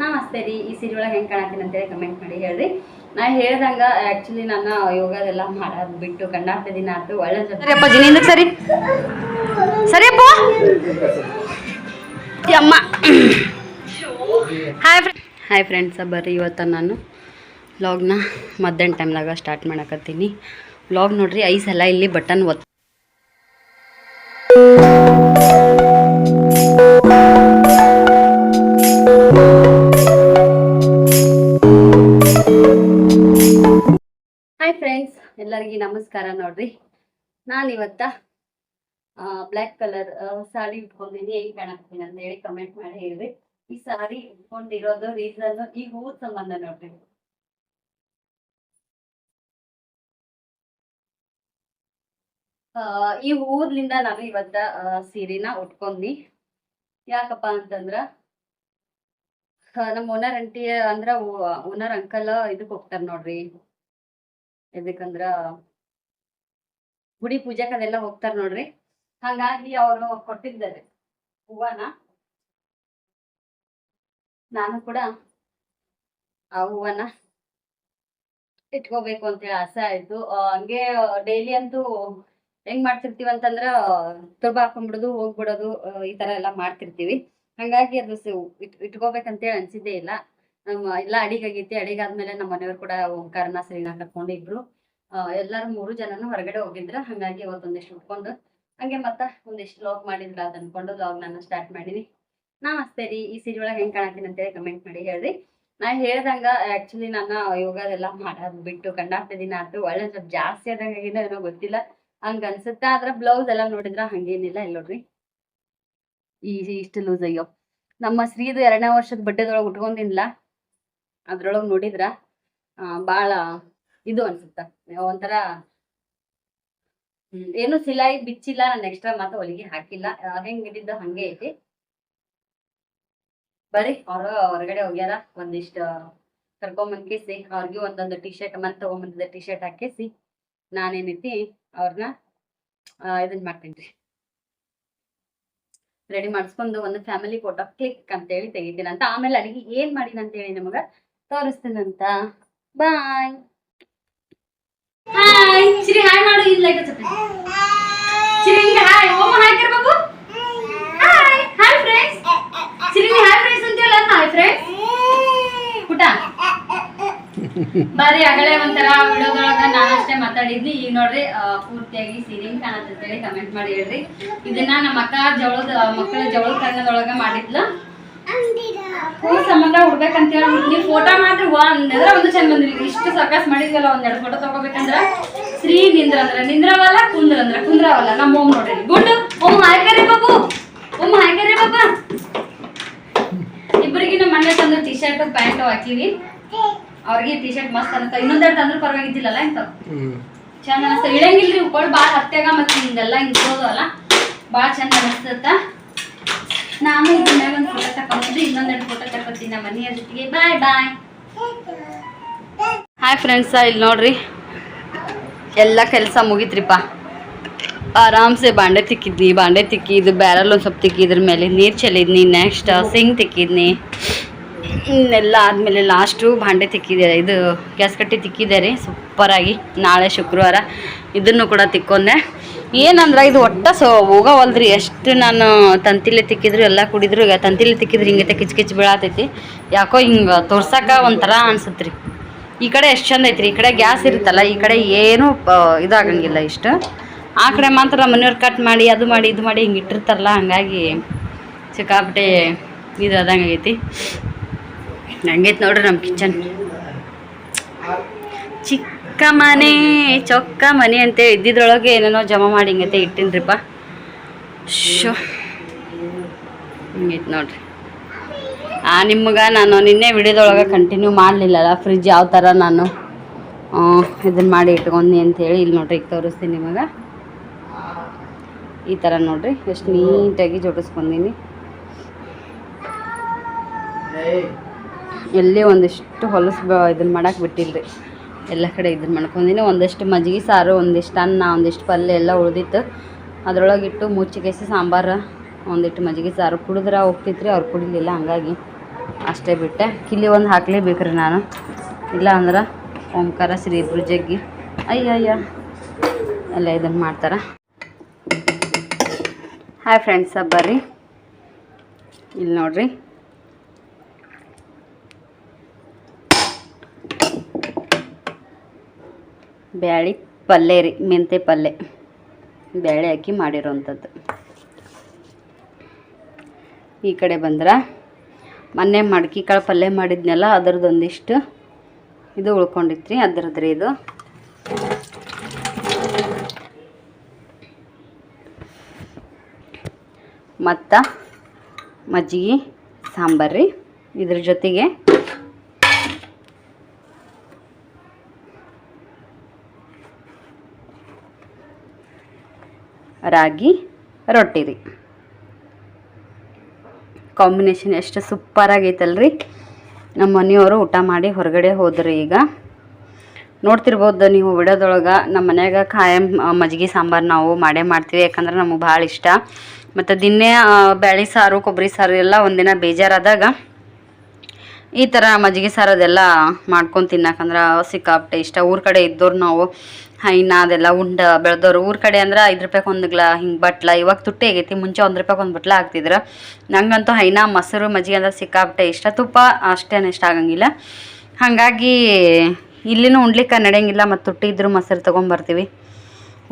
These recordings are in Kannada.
ನಮಸ್ತೆ ರೀ ಈ ಸೀರೆ ಒಳಗೆ ಹೆಂಗೆ ಕಾಣತ್ತೀನಿ ಅಂತೇಳಿ ಕಮೆಂಟ್ ಮಾಡಿ ಹೇಳ್ರಿ. ನಾ ಹೇಳ್ದಂಗ ಆ್ಯಕ್ಚುಲಿ ನಾನು ಯೋಗದೆಲ್ಲ ಮಾಡೋದು ಬಿಟ್ಟು ಕಂಡಾಡ್ತಾ ದಿನ ಆಯ್ತು ಒಳ್ಳೆ ಸರಿ ಅಪ್ಪ ಜಿನಿಂದ ಸರಿ? ಸರಿ ಅಪ್ಪ? ಅಮ್ಮ ಹಾಯ್ ಫ್ರೆಂಡ್ ಹಾಯ್ ಫ್ರೆಂಡ್ಸ ಬರ್ರಿ ಇವತ್ತು ನಾನು ವ್ಲಾಗ್ನ ಮಧ್ಯಾಹ್ನ ಟೈಮ್ನಾಗ ಸ್ಟಾರ್ಟ್ ಮಾಡಕತ್ತೀನಿ. ವ್ಲಾಗ್ ನೋಡ್ರಿ ಐಸ್ ಇಲ್ಲಿ ಬಟನ್ ಒತ್ತು ಎಲ್ಲರಿಗೂ ನಮಸ್ಕಾರ ನೋಡ್ರಿ. ನಾನು ಇವತ್ತ ಬ್ಲ್ಯಾಕ್ ಕಲರ್ ಸಾರಿ ಉಟ್ಕೊಂಡಿನಿ. ಹೆಂಗ್ ಕಾಣಕ್ತೀನಿ ಅಂತ ಹೇಳಿ ಕಮೆಂಟ್ ಮಾಡಿ ಹೇಳ್ರಿ. ಈ ಸಾರಿ ಉಟ್ಕೊಂಡಿರೋದು ರೀಸನ್ ಈ ಹೂವು ಸಂಬಂಧ ನೋಡ್ರಿ. ಈ ಹೂದ್ಲಿಂದ ನಾನು ಇವತ್ತ ಸೀರೆನ ಉಟ್ಕೊಂಡಿ ಯಾಕಪ್ಪ ಅಂತಂದ್ರ ನಮ್ಮ ಓನರ್ ಅಂಟಿ ಅಂದ್ರ ಓನರ್ ಅಂಕಲ್ ಇದಕ್ ಹೋಗ್ತಾರ ನೋಡ್ರಿ. ಎದಕ್ಕಂದ್ರ ಗುಡಿ ಪೂಜಾಕ್ ಅದೆಲ್ಲ ಹೋಗ್ತಾರ ನೋಡ್ರಿ. ಹಂಗಾಗಿ ಅವರು ಕೊಟ್ಟಿದ್ದಾರೆ ಹೂವನ. ನಾನು ಕೂಡ ಆ ಹೂವನ ಇಟ್ಕೋಬೇಕು ಅಂತೇಳಿ ಆಸೆ ಆಯ್ತು. ಹಂಗೆ ಡೈಲಿ ಅಂತೂ ಹೆಂಗ್ ಮಾಡ್ತಿರ್ತೀವಿ ಅಂತಂದ್ರ ತುರ್ಬಾ ಹಾಕೊಂಡ್ಬಿಡೋದು, ಹೋಗ್ಬಿಡೋದು ಈ ತರ ಎಲ್ಲಾ ಮಾಡ್ತಿರ್ತೀವಿ. ಹಂಗಾಗಿ ಅದು ಇಟ್- ಇಟ್ಕೋಬೇಕಂತೇಳಿ ಅನ್ಸಿದ್ದೇ ಇಲ್ಲ. ಎಲ್ಲ ಅಡಿಗೆ ಅಡಿಗಾದ್ಮೇಲೆ ನಮ್ಮ ಮನೆಯವ್ರು ಕೂಡ ಓಂಕಾರನ, ಸರಿನಾ ಕರ್ಕೊಂಡು ಇಬ್ರು ಎಲ್ಲಾರು ಮೂರು ಜನನು ಹೊರಗಡೆ ಹೋಗಿದ್ರ. ಹಂಗಾಗಿ ಒಂದಿಷ್ಟು ಉಟ್ಕೊಂಡು ಹಂಗೆ ಮತ್ತ ಒಂದಿಷ್ಟು ಲಾಗ್ ಮಾಡಿದ್ರ ಅದ್ ಅನ್ಕೊಂಡು ಲಾಗ್ ನಾನು ಸ್ಟಾರ್ಟ್ ಮಾಡೀನಿ. ನಮಸ್ತೆ ರೀ, ಈ ಸೀರೆ ಒಳಗೆ ಹೆಂಗ್ ಕಾಣತ್ತೀನಿ ಅಂತೇಳಿ ಕಮೆಂಟ್ ಮಾಡಿ ಹೇಳ್ರಿ. ನಾ ಹೇಳ್ದಂಗ ಆಕ್ಚುಲಿ ನಾನು ಯೋಗದೆಲ್ಲ ಮಾಡೋದ್ ಬಿಟ್ಟು ಕಂಡಾಕ್ತ ದಿನ ಒಳ್ಳೆ ಸ್ವಲ್ಪ ಜಾಸ್ತಿ ಆದಂಗ ಏನೋ ಗೊತ್ತಿಲ್ಲ. ಹಂಗ ಅನ್ಸುತ್ತೆ. ಆದ್ರ ಬ್ಲೌಸ್ ಎಲ್ಲ ನೋಡಿದ್ರ ಹಂಗೇನಿಲ್ಲ ಇಲ್ಲ ನೋಡ್ರಿ. ಈ ಇಷ್ಟು ಲೂಸ್ ಅಯ್ಯೋ. ನಮ್ಮ ಶ್ರೀದು ಎರಡನೇ ವರ್ಷದ ಬಟ್ಟೆದೊಳಗೆ ಉಟ್ಕೊಂಡಿನ್ಲ ಅದ್ರೊಳಗೆ ನೋಡಿದ್ರ ಬಾಳ ಇದು ಅನ್ಸುತ್ತ. ಒಂಥರ ಏನು ಸಿಲಾಯಿ ಬಿಚ್ಚಿಲ್ಲ, ನಾನು ಎಕ್ಸ್ಟ್ರಾ ಮಾತ್ರ ಹೊಲಿಗೆ ಹಾಕಿಲ್ಲ. ಹೆಂಗಿದ್ದ ಹೆಂಗ್ ಐತಿ. ಬರ್ರಿ, ಅವ್ರ ಹೊರಗಡೆ ಹೋಗ್ಯಾರ, ಒಂದಿಷ್ಟ ಕರ್ಕೊಂಬಂದ್ಕೇಸಿ ಅವ್ರಿಗೆ ಒಂದೊಂದು ಟಿ ಶರ್ಟ್ ಮನ್ ತಗೊಂಬಂದಿದ್ದ ಟಿ ಶರ್ಟ್ ಹಾಕಿಸಿ. ನಾನೇನೈತಿ ಅವ್ರನ್ನ ಇದನ್ ಮಾಡ್ತೀನಿ ರೆಡಿ ಮಾಡಿಸ್ಕೊಂಡು ಒಂದು ಫ್ಯಾಮಿಲಿ ಫೋಟೋ ಕ್ಲಿಕ್ ಅಂತೇಳಿ ತೆಗಿತೀನಿ ಅಂತ ಆಮೇಲೆ ಅಡಿಗೆ ಏನ್ ಮಾಡೀನಿ ಅಂತೇಳಿ ನಿಮಗ. ತೋರಿಸ್ತೀನಂತ. ಬಾಯ್ ಹಾಯ್ ಶ್ರೀ ಹಾಯ್ ಮಾಡು, ಇಲ್ಲ ಶ್ರೀ ಹಿಂಗ ಹಾಯ್ ಓಮ ಹಾಕಿರ್ಬೇಕು hi hi friends Shri hi friends ಅಂತೀವಲ್ಲ ಹಾಯ್ ಫ್ರೆಂಡ್ಸ್ ಪುಟ. ಬಾರಿ ಅಗಳೆ ಒಂಥರ ವಿಡಿಯೋದೊಳಗ ನಾನಷ್ಟೇ ಮಾತಾಡಿದ್ನಿ. ಈಗ ನೋಡ್ರಿ ಪೂರ್ತಿಯಾಗಿ ಸೀರೆ ಕಾಣತ್ತಂತೇಳಿ ಕಮೆಂಟ್ ಮಾಡಿ ಹೇಳ್ರಿ. ಇದನ್ನ ನಮ್ಮ ಅಕ್ಕ ಜವಳದ, ಮಕ್ಕಳ ಜವಳ ಕಣ್ಣದೊಳಗ ಮಾಡಿದ್ಲು. ಹೂ ಸಂಬಂಧ ಉಡ್ಬೇಕಂತ ಹೇಳಿ ನೀವು ಫೋಟೋ ಮಾತ್ರ ಒಂದ್ರ ಒಂದು ಚಂದ ಬಂದಿಲ್ಲ ಇಷ್ಟು ಸರ್ಕಸ್ ಮಾಡಿದ್ವಲ್ಲ ಒಂದೆರಡು ಫೋಟೋ ತಗೋಬೇಕಂದ್ರ? ಶ್ರೀ ನಿಂದ್ರ ಅಂದ್ರ ನಿಂದ್ರವಲ್ಲ ಕುಂದ್ರ ಅಂದ್ರ ಕುಂದ್ರವಲ್ಲ ನಮ್ಮ ಓಮ್ ನೋಡ್ರಿ. ಗುಂಡು ಓಮ್ ಹಾಯ್ಕರಿ ಬಾಬು ಓಮ್ ಹಾಯ್ಕರಿ ಬಾಬಾ ಇಬ್ಬರಿಗೆ ನಮ್ಮ ಮನೆ ತಂದು ಟಿ ಶರ್ಟ್ ಪ್ಯಾಂಟ್ ಹಾಕಿವಿ. ಅವ್ರಿಗೆ ಟಿ ಶರ್ಟ್ ಮಸ್ತ್ ಅಂತ ಇನ್ನೊಂದೆರಡು ತಂದ್ರೆ ಪರವಾಗಿದ್ದಿಲ್ಲಲ್ಲ ಇಂತ ಚಂದ ಅನಿಸ್ತ. ಇಳಂಗಿಲ್ರಿ ಉಳ್ಕೊಳ್ ಭಾಳ ಹತ್ಯಾಗ ಮತ್ತೆ ಹಿಂಗೆಲ್ಲ ಹಿಂಗ್ ಅಲ್ಲ ಭಾಳ ಚಂದ ಅನಿಸ್ತತ್ತ ನಾನು ಇದನ್ನ ಒಂದು ಫೋಟೋ ತಗೊಂಡ್ರಿ ಇನ್ನೊಂದೆರಡು ಫೋಟೋ ತಗೋತೀನಿ ನಮ್ಮ ಮನೆಯ ಜೊತೆಗೆ. ಬಾಯ್ ಬಾಯ್ ಹಾಯ್ ಫ್ರೆಂಡ್ಸ ಇಲ್ಲಿ ನೋಡ್ರಿ. ಎಲ್ಲ ಕೆಲಸ ಮುಗಿತ್ರಿಪ್ಪ. ಆರಾಮ್ಸೆ ಬಾಂಡೆ ತಿಕ್ಕಿದ್ನಿ, ಬಾಂಡೆ ತಿಕ್ಕಿ, ಇದು ಬ್ಯಾರಲ್ ಒಂದು ಸ್ವಲ್ಪ ತಿಕ್ಕಿ, ಇದ್ರ ಮೇಲೆ ನೀರು ಚೆಲ್ಲಿದ್ನಿ ನೆಕ್ಸ್ಟ್ ಸಿಂಗ್ ತಿಕ್ಕಿದ್ನಿ. ಇನ್ನೆಲ್ಲ ಆದಮೇಲೆ ಲಾಸ್ಟು ಬಾಂಡೆ ತಿಕ್ಕಿದೆ, ಇದು ಗ್ಯಾಸ್ ಕಟ್ಟಿ ತಿಕ್ಕಿದೆ ರೀ, ಸೂಪರಾಗಿ. ನಾಳೆ ಶುಕ್ರವಾರ ಇದನ್ನು ಕೂಡ ತಿಕ್ಕೊಂಡೆ. ಏನಂದ್ರೆ ಇದು ಒಟ್ಟ ಸೊ ಹೋಗವಲ್ದ್ರಿ. ಎಷ್ಟು ನಾನು ತಂತಿಲೆ ತಿಕ್ಕಿದ್ರು, ಎಲ್ಲ ಕುಡಿದ್ರು, ಈಗ ತಂತಿಲೆ ತಿಕ್ಕಿದ್ರು ಹಿಂಗೆ ಕಿಚ್ ಕಿಚ್ ಬೀಳತೈತಿ. ಯಾಕೋ ಹಿಂಗೆ ತೋರ್ಸಕ್ಕೆ ಒಂಥರ ಅನ್ಸತ್ರಿ. ಈ ಕಡೆ ಎಷ್ಟು ಚಂದ ಐತ್ರಿ. ಈ ಕಡೆ ಗ್ಯಾಸ್ ಇರುತ್ತಲ್ಲ, ಈ ಕಡೆ ಏನೂ ಇದಾಗಂಗಿಲ್ಲ ಇಷ್ಟು. ಆ ಕಡೆ ಮಾತ್ರ ಮನೆಯವ್ರು ಕಟ್ ಮಾಡಿ, ಅದು ಮಾಡಿ, ಇದು ಮಾಡಿ ಹಿಂಗೆ ಇಟ್ಟಿರ್ತಾರಲ್ಲ, ಹಂಗಾಗಿ ಸಿಕ್ಕಾಪಟ್ಟೆ ಇದು ಆದಂಗೆ ಆಗೈತಿ. ಹಂಗೈತೆ ನೋಡ್ರಿ ನಮ್ಮ ಕಿಚನ್. ಚಿಕ್ಕ ಮನೆ ಚೊಕ್ಕ ಮನೆ ಅಂತ ಇದ್ದಿದ್ರೊಳಗೆ ಏನೇನೋ ಜಮಾ ಮಾಡಿ ಹಿಂಗೈತೆ ಇಟ್ಟಿನ್ರಿಪ್ಪ. ಶೋ, ಹಿಂಗೈತೆ ನೋಡ್ರಿ. ಆ, ನಿಮ್ಗೆ ನಾನು ನಿನ್ನೆ ವಿಡಿಯೋದೊಳಗೆ ಕಂಟಿನ್ಯೂ ಮಾಡಲಿಲ್ಲಲ್ಲ ಫ್ರಿಜ್ ಯಾವ ಥರ ನಾನು ಇದನ್ನು ಮಾಡಿ ಇಟ್ಕೊಂಡಿ ಅಂತೇಳಿ ಇಲ್ಲಿ ನೋಡ್ರಿ, ಈಗ ತೋರಿಸ್ತೀನಿ ನಿಮಗೆ. ಈ ಥರ ನೋಡ್ರಿ, ಎಷ್ಟು ನೀಟಾಗಿ ಜೋಡಿಸ್ಕೊಂಡೀನಿ ಎಲ್ಲಿ ಒಂದಿಷ್ಟು ಹೊಲಸು ಇದನ್ನು ಮಾಡಕ್ಕೆ ಬಿಟ್ಟಿಲ್ರಿ. ಎಲ್ಲ ಕಡೆ ಇದನ್ನು ಮಾಡ್ಕೊಂಡಿನಿ. ಒಂದಿಷ್ಟು ಮಜ್ಜಿಗೆ ಸಾರು, ಒಂದಿಷ್ಟು ಅನ್ನ, ಒಂದಿಷ್ಟು ಪಲ್ಯ ಎಲ್ಲ ಉಳ್ದಿತ್ತು. ಅದ್ರೊಳಗಿಟ್ಟು ಮುಚ್ಚಿಗೆಸಿ ಸಾಂಬಾರು, ಒಂದಿಟ್ಟು ಮಜ್ಜಿಗೆ ಸಾರು. ಕುಡಿದ್ರೆ ಹೋಗ್ತಿತ್ರಿ, ಅವ್ರು ಕುಡಿಲಿಲ್ಲ, ಹಂಗಾಗಿ ಅಷ್ಟೇ ಬಿಟ್ಟೆ. ಕಿಲಿ ಒಂದು ಹಾಕ್ಲೇಬೇಕ್ರಿ ನಾನು. ಇಲ್ಲ ಅಂದ್ರೆ ಓಂಕಾರ ಶ್ರೀ ಇಬ್ರು ಜಗ್ಗಿ ಅಯ್ಯಯ್ಯ ಅಯ್ಯ ಎಲ್ಲ ಇದನ್ನು ಮಾಡ್ತಾರೆ. ಹಾಯ್ ಫ್ರೆಂಡ್ಸ್ ಬರ್ರಿ ಇಲ್ಲಿ ನೋಡ್ರಿ. ಬ್ಯಾಳಿ ಪಲ್ಯ ರೀ, ಮೆಂತೆ ಪಲ್ಯ ಬೇಳೆ ಹಾಕಿ ಮಾಡಿರೋವಂಥದ್ದು ಈ ಕಡೆ ಬಂದ್ರೆ? ಮೊನ್ನೆ ಮಡ್ಕಿ ಕಾಳು ಪಲ್ಯ ಮಾಡಿದ್ನಲ್ಲ ಅದರದ್ದೊಂದಿಷ್ಟು ಇದು ಉಳ್ಕೊಂಡಿತ್ತು ರೀ ಇದು. ಮತ್ತು ಮಜ್ಜಿಗೆ ಸಾಂಬಾರು ರೀ, ಇದ್ರ ಜೊತೆಗೆ ರಾಗಿ ರೊಟ್ಟಿ ರೀ ಕಾಂಬಿನೇಷನ್ ಎಷ್ಟು ಸೂಪರ್ ಆಗೈತಲ್ರಿ? ನಮ್ಮ ಮನೆಯವರು ಊಟ ಮಾಡಿ ಹೊರಗಡೆ ಹೋದ್ರಿ ಈಗ. ನೋಡ್ತಿರ್ಬೋದು ನೀವು ವಿಡೋದೊಳಗೆ ನಮ್ಮ ಮನ್ಯಾಗ ಖಾಯಂ ಮಜ್ಗೆ ಸಾಂಬಾರು ನಾವು ಮಾಡೇ ಮಾಡ್ತೀವಿ. ಯಾಕಂದ್ರೆ ನಮಗೆ ಭಾಳ ಇಷ್ಟ. ಮತ್ತು ದಿನೇ ಬ್ಯಾಳಿ ಸಾರು, ಕೊಬ್ಬರಿ ಸಾರು ಎಲ್ಲ ಒಂದಿನ ಬೇಜಾರಾದಾಗ ಈ ಥರ ಮಜ್ಜಿಗೆ ಸಾರು ಅದೆಲ್ಲ ಮಾಡ್ಕೊಂಡು ತಿನ್ನಕಂದ್ರೆ ಸಿಕ್ಕಾಪಟ್ಟೆ ಇಷ್ಟ. ಊರ ಕಡೆ ಇದ್ದವ್ರು ನಾವು ಹೈನ ಅದೆಲ್ಲ ಉಂಡ ಬೆಳೆದವ್ರು ಊರ ಕಡೆ ಅಂದ್ರೆ ಐದು ರೂಪಾಯಿಗೆ ಒಂದು ಗ್ಲಾ ಹಿಂಗೆ ಬಟ್ಲ, ಇವಾಗ ತುಟ್ಟಿ ಆಗೈತಿ, ಮುಂಚೆ ಒಂದು ರೂಪಾಯಿಗೆ ಒಂದು ಬಟ್ಲ ಹಾಕ್ತಿದ್ರು. ನಂಗಂತೂ ಹೈನ ಮೊಸರು, ಮಜ್ಜಿಗೆ ಅಂದ್ರೆ ಸಿಕ್ಕಾಪಟ್ಟೆ ಇಷ್ಟ, ತುಪ್ಪ ಅಷ್ಟೇನು ಇಷ್ಟ ಆಗಂಗಿಲ್ಲ. ಹಾಗಾಗಿ ಇಲ್ಲಿನೂ ಉಣ್ಲಿಕ್ಕೆ ನಡೆಯಂಗಿಲ್ಲ, ಮತ್ತು ತುಟ್ಟಿ ಇದ್ರೂ ಮೊಸರು ತೊಗೊಂಬರ್ತೀವಿ.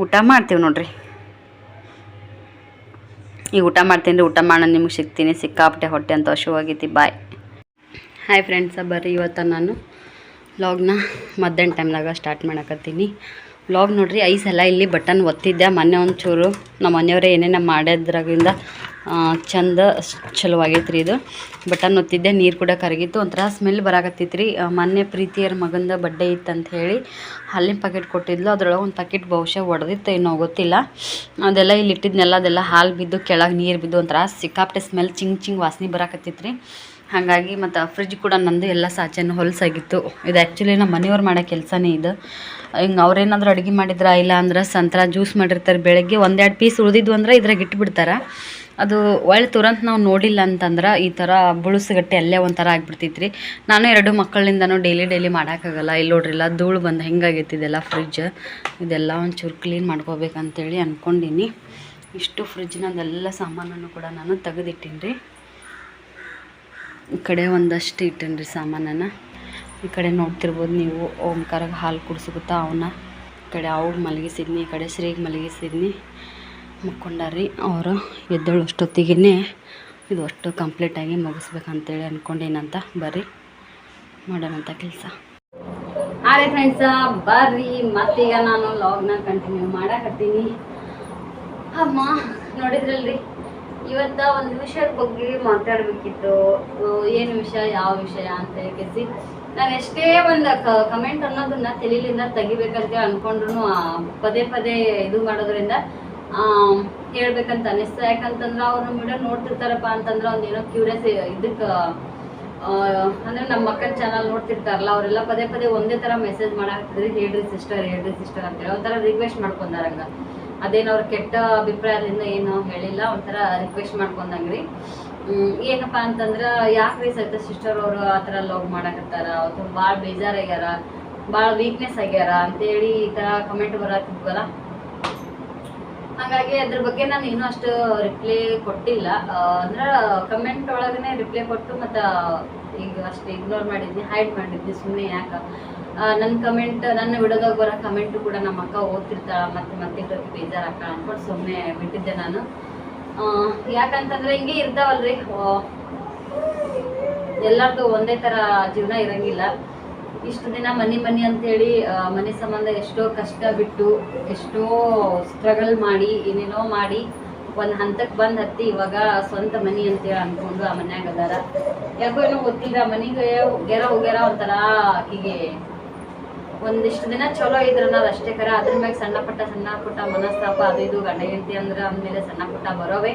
ಊಟ ಮಾಡ್ತೀವಿ ನೋಡ್ರಿ. ಈಗ ಊಟ ಮಾಡ್ತೀನಿ ರೀ, ಊಟ ಮಾಡೋಣ, ನಿಮ್ಗೆ ಸಿಗ್ತೀನಿ, ಸಿಕ್ಕಾಪಟ್ಟೆ ಹೊಟ್ಟೆ ಅಂತ ಹಶುವಾಗೈತಿ ಬಾಯ್. ಹಾಯ್ ಫ್ರೆಂಡ್ಸ ಬರ್ರಿ ಇವತ್ತು ನಾನು ಲಾಗ್ನ ಮಧ್ಯಾಹ್ನ ಟೈಮ್ದಾಗ ಸ್ಟಾರ್ಟ್ ಮಾಡಕತ್ತೀನಿ. ವ್ಲಾಗ್ ನೋಡ್ರಿ, ಐಸ್ ಎಲ್ಲ ಇಲ್ಲಿ ಬಟನ್ ಒತ್ತಿದ್ದೆ. ಮೊನ್ನೆ ಒಂಚೂರು ನಮ್ಮ ಮನೆಯವರೇ ಏನೇನೋ ಮಾಡೋದ್ರಾಗಿಂದ ಚಂದ ಚಲೋ ಆಗೈತೆ ರೀ ಇದು. ಬಟನ್ ಒತ್ತಿದ್ದೆ, ನೀರು ಕೂಡ ಕರಗಿತ್ತು. ಒಂಥರ ಸ್ಮೆಲ್ ಬರಾಕತ್ತೈತೆ ರೀ ಮೊನ್ನೆ ಪ್ರೀತಿಯರ ಮಗಂದ ಬಡ್ಡೆ ಇತ್ತು ಅಂತ ಹೇಳಿ ಹಾಲಿನ ಪ್ಯಾಕೆಟ್ ಕೊಟ್ಟಿದ್ಲು. ಅದರೊಳಗೆ ಒಂದು ಪ್ಯಾಕೆಟ್ ಬಹುಶಃ ಒಡೆದಿತ್ತು ಏನೋ ಗೊತ್ತಿಲ್ಲ. ಅದೆಲ್ಲ ಇಲ್ಲಿ ಇಟ್ಟಿದ್ನೆಲ್ಲ ಅದೆಲ್ಲ ಹಾಲು ಬಿದ್ದು ಕೆಳಗೆ ನೀರು ಬಿದ್ದು ಒಂಥರ ಸಿಕ್ಕಾಪಟ್ಟೆ ಸ್ಮೆಲ್ ಚಿಂಗ್ ಚಿಂಗ್ ವಾಸನೆ ಬರಾಕತ್ತೈತೆ ರೀ ಹಾಗಾಗಿ ಮತ್ತು ಫ್ರಿಜ್ ಕೂಡ ನಂದು ಎಲ್ಲ ಸಾಚೆನ ಹೊಲಸಾಗಿತ್ತು. ಇದು ಆ್ಯಕ್ಚುಲಿ ನಮ್ಮ ಮನೆಯವ್ರು ಮಾಡೋ ಕೆಲಸನೇ ಇದು. ಹಿಂಗೆ ಅವ್ರೇನಾದರೂ ಅಡುಗೆ ಮಾಡಿದ್ರೆ ಇಲ್ಲ ಅಂದ್ರೆ ಸಂತ್ರ ಜ್ಯೂಸ್ ಮಾಡಿರ್ತಾರೆ ಬೆಳಗ್ಗೆ ಒಂದೆರಡು ಪೀಸ್ ಉಳಿದಿದ್ವು ಅಂದ್ರೆ ಇದ್ರಾಗ ಇಟ್ಬಿಡ್ತಾರೆ. ಅದು ಒಳ್ಳೆ ತುರಂತ ನಾವು ನೋಡಿಲ್ಲ ಅಂತಂದ್ರೆ ಈ ಥರ ಬುಳುಸುಗಟ್ಟೆ ಅಲ್ಲೇ ಒಂಥರ ಆಗ್ಬಿಡ್ತೈತೆ ರೀ ನಾನು ಎರಡು ಮಕ್ಕಳಿಂದನೂ ಡೈಲಿ ಡೈಲಿ ಮಾಡೋಕ್ಕಾಗಲ್ಲ. ಇಲ್ಲಿ ನೋಡ್ರಿಲ್ಲ ಧೂಳು ಬಂದು ಹೆಂಗಾಗೈತಿ ಇದೆಲ್ಲ ಫ್ರಿಜ್ ಇದೆಲ್ಲ ಒಂಚೂರು ಕ್ಲೀನ್ ಮಾಡ್ಕೋಬೇಕಂತೇಳಿ ಅಂದ್ಕೊಂಡೀನಿ ಇಷ್ಟು ಫ್ರಿಜ್ನದೆಲ್ಲ ಸಾಮಾನನ್ನು ಕೂಡ ನಾನು ತೆಗೆದಿಟ್ಟೀನಿ ರೀ ಈ ಕಡೆ ಒಂದಷ್ಟು ಇಟ್ಟೇನಿ ರೀ ಸಾಮಾನನ್ನು. ಈ ಕಡೆ ನೋಡ್ತಿರ್ಬೋದು ನೀವು ಓಂಕಾರಗೆ ಹಾಲು ಕುಡಿಸ್ಕೊತಾ ಅವನ್ನ. ಈ ಕಡೆ ಅವ್ಗೆ ಮಲಗಿಸಿದ್ನಿ, ಈ ಕಡೆ ಶ್ರೀಗೆ ಮಲಗಿಸಿದ್ನಿ. ಮುಕ್ಕೊಂಡಾರಿ ಅವರು. ಎದ್ದೇಳಷ್ಟೊತ್ತಿಗೆ ಇದು ಅಷ್ಟು ಕಂಪ್ಲೀಟಾಗಿ ಮುಗಿಸ್ಬೇಕಂತೇಳಿ ಅಂದ್ಕೊಂಡೇನಂತ ಬರ್ರಿ. ಮಾಡೋಣಂಥ ಕೆಲಸ. ಹಾಯ್ ಫ್ರೆಂಡ್ಸ ಬರ್ರಿ. ಮತ್ತೀಗ ನಾನು ಲಾಗ್ನ ಕಂಟಿನ್ಯೂ ಮಾಡಕತ್ತೀನಿ. ಅಮ್ಮ, ನೋಡಿದ್ರಲ್ರಿ? ಇವತ್ತ ಒಂದು ವಿಷಯದ ಬಗ್ಗೆ ಮಾತಾಡಬೇಕಿತ್ತು. ಏನು ವಿಷಯ, ಯಾವ ವಿಷಯ ಅಂತ ಹೇಳಿ ನಾನು ಎಷ್ಟೇ ಒಂದು ಕಮೆಂಟ್ ಅನ್ನೋದನ್ನ ತಲೆಯಿಂದ ತೆಗಿಬೇಕಂತ ಅನ್ಕೊಂಡ್ರು ಪದೇ ಪದೇ ಇದು ಮಾಡೋದ್ರಿಂದ ಹೇಳ್ಬೇಕಂತ ಅನಿಸ್ತು ಯಾಕಂತಂದ್ರೆ ಅವ್ರು ವಿಡಿಯೋ ನೋಡ್ತಿರ್ತಾರಪ್ಪ ಅಂತಂದ್ರೆ ಒಂದೇನೋ ಕ್ಯೂರಿಯಸ್ ಇದಕ್ಕೆ ಅಂದ್ರೆ ನಮ್ಮ ಮಕ್ಕಳ ಚಾನಲ್ ನೋಡ್ತಿರ್ತಾರಲ್ಲ, ಅವರೆಲ್ಲ ಪದೇ ಪದೇ ಒಂದೇ ತರ ಮೆಸೇಜ್ ಮಾಡಾಕ್ತಿದ್ರಿ ಹೇಳ್ರಿ ಸಿಸ್ಟರ್ ಹೇಳ್ರಿ ಸಿಸ್ಟರ್ ಅಂತೇಳಿ ಒಂಥರ ರಿಕ್ವೆಸ್ಟ್ ಮಾಡ್ಕೊಂಡಾರಂಗ. ಅದೇನು ಅವ್ರ ಕೆಟ್ಟ ಅಭಿಪ್ರಾಯದಿಂದ ಏನು ಹೇಳಿಲ್ಲ, ಒಂಥರ ರಿಕ್ವೆಸ್ಟ್ ಮಾಡ್ಕೊಂಡಂಗ್ರಿ. ಏನಪ್ಪಾ ಅಂತಂದ್ರ ರೀ ಸಹಿತ ಸಿಸ್ಟರ್ ಅವರು ಆ ಥರ ಲವ್ ಮಾಡಕತ್ತಾರ? ಅವ್ರು ಭಾಳ ಬೇಜಾರಾಗ್ಯಾರ, ಭಾಳ ವೀಕ್ನೆಸ್ ಆಗ್ಯಾರ ಅಂತೇಳಿ ಈ ಥರ ಕಮೆಂಟ್ ಬರತ್ತಿದ್ವಲ್ಲ? ಹಾಗಾಗಿ ಅದ್ರ ಬಗ್ಗೆ ನಾನು ಇನ್ನೂ ಅಷ್ಟು ರಿಪ್ಲೈ ಕೊಟ್ಟಿಲ್ಲ. ಅಂದ್ರೆ ಅಂದ್ರ ಕಮೆಂಟ್ ಒಳಗನೆ ರಿಪ್ಲೈ ಕೊಟ್ಟು ಮತ್ತು ಈಗ ಅಷ್ಟು ಇಗ್ನೋರ್ ಮಾಡಿದ್ನಿ ಹೈಡ್ ಮಾಡಿದ್ನಿ ಸುಮ್ಮನೆ ಯಾಕ? ನನ್ನ ಕಮೆಂಟ್ ನನ್ನ ವಿಡಿಯೋದಾಗ ಬರೋ ಕಮೆಂಟು ಕೂಡ ನಮ್ಮ ಅಕ್ಕ ಓದ್ತಿರ್ತಾಳ, ಮತ್ತೆ ಮತ್ತೆ ಪ್ರತಿ ಬೇಜಾರಾಗ್ತಾಳ ಅನ್ಕೊಂಡು ಸುಮ್ಮನೆ ಬಿಟ್ಟಿದ್ದೆ ನಾನು. ಯಾಕಂತಂದ್ರೆ ಹಿಂಗೆ ಇರ್ತಾವಲ್ರಿ ಎಲ್ಲರದ್ದು ಎಲ್ಲರದು ಒಂದೇ ಥರ ಜೀವನ ಇರಂಗಿಲ್ಲ. ಇಷ್ಟು ದಿನ ಮನಿ ಮನಿ ಅಂತೇಳಿ ಮನೆ ಸಂಬಂಧ ಎಷ್ಟೋ ಕಷ್ಟ ಬಿಟ್ಟು, ಎಷ್ಟೋ ಸ್ಟ್ರಗಲ್ ಮಾಡಿ, ಏನೇನೋ ಮಾಡಿ, ಒಂದು ಹಂತಕ್ಕೆ ಬಂದು ಹತ್ತಿ ಇವಾಗ ಸ್ವಂತ ಮನಿ ಅಂತೇಳಿ ಅನ್ಕೊಂಡು ಆ ಮನ್ಯಾಗ ಅದಾರ. ಯಾಕೋ ಏನೋ ಗೊತ್ತಿಲ್ಲ, ಮನಿಗೆ ಗೆರ ಹೋಗ್ಯಾರ ಒಂಥರ ಆಕಿಗೆ ಒಂದಿಷ್ಟು ದಿನ ಚಲೋ ಇದ್ರ ಅನ್ನೋದು ಅಷ್ಟೇ ಕರ. ಅದ್ರ ಮ್ಯಾಗ ಸಣ್ಣ ಪುಟ್ಟ ಸಣ್ಣ ಪುಟ್ಟ ಮನಸ್ತಾಪ ಅದು ಇದು ಗಂಡ ಹೆಂಡತಿ ಅಂದ್ರೆ ಅದ್ಮೇಲೆ ಸಣ್ಣ ಪುಟ್ಟ ಬರೋವೆ.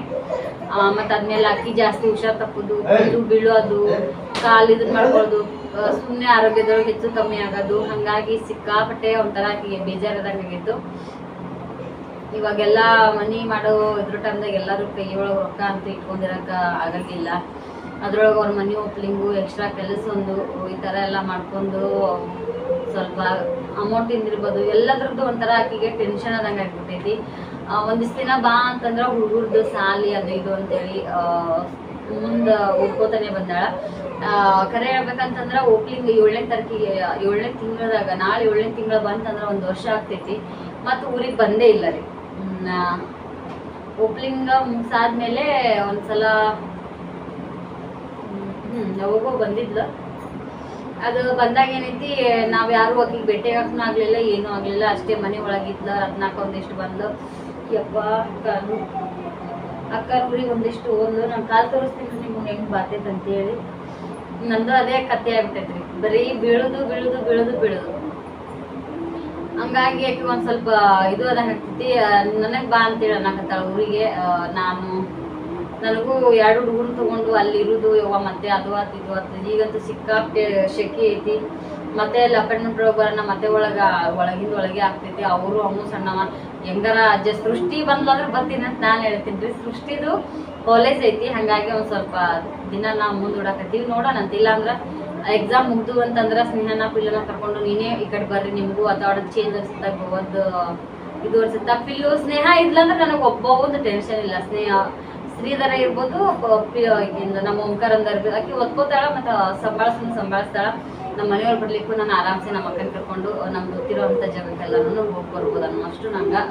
ಮತ್ತ್ ಅದ್ಮೇಲೆ ಅಕ್ಕಿ ಜಾಸ್ತಿ ಹುಷಾರ್ ತಪ್ಪುದು, ಇದು ಬೀಳೋದು, ಕಾಲು ಇದನ್ನ ಮಾಡ್ಕೊಳ್ಳೋದು ಸುಮ್ಮನೆ ಆರೋಗ್ಯದೊಳಗೆ ಹೆಚ್ಚು ಕಮ್ಮಿ ಆಗೋದು. ಹಂಗಾಗಿ ಸಿಕ್ಕಾಪಟ್ಟೆ ಒಂಥರ ಹೀಗೆ ಬೇಜಾರದಾಗಿತ್ತು ಇವಾಗೆಲ್ಲ ಮನಿ ಮಾಡೋ ಇದ್ರ ಟೈಮ್ದಾಗ ಎಲ್ಲರೂ ಕೈಯೊಳಗೆ ರೊಕ್ಕ ಅಂತ ಇಟ್ಕೊಂಡಿರಕ ಆಗಂಗಿಲ್ಲ. ಅದ್ರೊಳಗೆ ಅವ್ರ ಮನಿ ಓಪ್ಲಿಂಗು ಎಕ್ಸ್ಟ್ರಾ ಕೆಲಸ ಒಂದು ಈ ಥರ ಎಲ್ಲ ಮಾಡ್ಕೊಂಡು ಸ್ವಲ್ಪ ಅಮೌಂಟ್ ಇಂದಿರ್ಬೋದು ಎಲ್ಲದ್ರದ್ದು ಒಂಥರ ಆಕಿಗೆ ಟೆನ್ಷನ್ ಆದಂಗ ಆಗ್ಬಿಟ್ಟೈತಿ. ಒಂದಿಷ್ಟು ದಿನ ಬಾ ಅಂತಂದ್ರೆ ಹುಡುಗರ್ದು ಸಾಲಿ ಅದು ಇದು ಅಂತೇಳಿ ಮುಂದೆ ಓದ್ಕೋತಾನೆ ಬಂದಾಳ. ಕರೆ ಹೇಳ್ಬೇಕಂತಂದ್ರೆ ಓಪ್ಲಿಂಗ್ ಏಳನೇ ತಾರೀಕಿಗೆ, ಏಳನೇ ತಿಂಗಳದಾಗ, ನಾಳೆ ಏಳನೇ ತಿಂಗಳ ಬಂತಂದ್ರೆ ಒಂದು ವರ್ಷ ಆಗ್ತೈತಿ. ಮತ್ತು ಊರಿಗೆ ಬಂದೇ ಇಲ್ಲ ರೀ. ಓಪ್ಲಿಂಗ್ ಮುಗ್ಸಾದ್ಮೇಲೆ ಒಂದ್ಸಲ ಹ್ಮ್, ಯಾವಾಗೋ ಬಂದಿದ್ಲು. ಅದು ಬಂದಾಗ ಏನೈತಿ, ನಾವು ಯಾರು ಆಕಿಗೆ ಭೇಟಿಯಾಗಕ್ಕೂ ಆಗಲಿಲ್ಲ, ಏನೂ ಆಗಲಿಲ್ಲ, ಅಷ್ಟೇ ಮನೆ ಒಳಗಿದ್ಲ ಹದಿನಾಲ್ಕು ಒಂದಿಷ್ಟು ಬಂದು ಯಪ್ಪ ಕಾಲು ಅಕ್ಕ ಊರಿಗೆ ಒಂದಿಷ್ಟು ಓದ್ಲು ನಾನು ಕಾಲು ತೋರಿಸ್ತೀನಿ ನಿಮ್ಗೆ ಹೆಂಗೆ ಬಾತೈತೆ ಅಂತೇಳಿ. ನಂದು ಅದೇ ಕತೆ ಆಗ್ಬಿಟ್ಟೈತ್ರಿ ಬರೀ ಬೀಳುದು ಬೀಳುದು ಬೀಳುದು ಬೀಳುದು. ಹಂಗಾಗಿ ಅಕ್ಕ ಒಂದು ಸ್ವಲ್ಪ ಇದು ಅದ ಹಾಕ್ತೈತಿ ನನಗೆ ಬಾ ಅಂತೇಳಿ ಅನ್ನಕತ್ತಾಳ ಊರಿಗೆ. ನಾನು ನನಗೂ ಎರಡು ಹುಡುಗರು ತಗೊಂಡು ಅಲ್ಲಿ ಇರುದು, ಯವ್ವ ಮತ್ತೆ ಅದು ಅದು, ಇದು, ಅದು. ಈಗಂತೂ ಸಿಕ್ಕಾಪಟ್ಟೆ ಶೆಕೆ ಐತಿ. ಮತ್ತೆ ಅಲ್ಲಿ ಅಪಾರ್ಟ್ಮೆಂಟ್ ಮತ್ತೆ ಒಳಗ, ಒಳಗಿಂದ ಒಳಗೆ ಆಗ್ತೈತಿ. ಅವರು ಅವನು ಸಣ್ಣವ ಹೆಂಗಾರ ಅಜ್ಜ ಸೃಷ್ಟಿ ಬಂದ್ಲಾದ್ರೆ ಬರ್ತೀನಿ ಅಂತ ನಾನು ಹೇಳ್ತೀನಿ. ರೀ, ಸೃಷ್ಟಿದು ಕಾಲೇಜ್ ಐತಿ. ಹಂಗಾಗಿ ಒಂದು ಸ್ವಲ್ಪ ದಿನ ನಾವು ಮುಂದೂಡಕತ್ತೀವಿ ನೋಡೋಣ ಅಂತ. ಇಲ್ಲಾಂದ್ರ ಎಕ್ಸಾಮ್ ಮುಗ್ದು ಅಂತಂದ್ರೆ ಸ್ನೇಹನ, ಪಿಲ್ಲನ ಕರ್ಕೊಂಡು ನೀನೇ ಈ ಕಡೆ ಬರ್ರಿ ನಿಮಗೂ. ಅಥವಾ ಚೇಂಜ್ ಅನ್ಸುತ್ತ ಒಂದು ಇದು ಅನ್ಸುತ್ತ. ಪಿಲ್ಲು, ಸ್ನೇಹ ಇದ್ಲಂದ್ರೆ ನನಗೆ ಒಬ್ಬ ಒಂದು ಟೆನ್ಷನ್ ಇಲ್ಲ. ಸ್ನೇಹ ಶ್ರೀಧರ ಇರ್ಬೋದು ನಮ್ಮ ಓಂಕಾರಂದರ್ ಆಕೆ ಓದ್ಕೋತಾಳ ಮತ್ತು ಸಂಭಾಳಿಸ್ಕೊಂಡು ಸಂಭಾಳಿಸ್ತಾಳ. ನಮ್ಮ ಮನೆಯವ್ರು ಬರ್ಲಿಕ್ಕೂ ನಾನು ಆರಾಮ್ಸೆ ನಮ್ಮ ಅಕ್ಕನ ಕರ್ಕೊಂಡು ನಮ್ಗೆ ಗೊತ್ತಿರೋವಂಥ ಜಗಕ್ಕೆಲ್ಲರೂ ಹೋಗಿ ಬರ್ಬೋದು ಅನ್ನೋಷ್ಟು ನಂಗೆ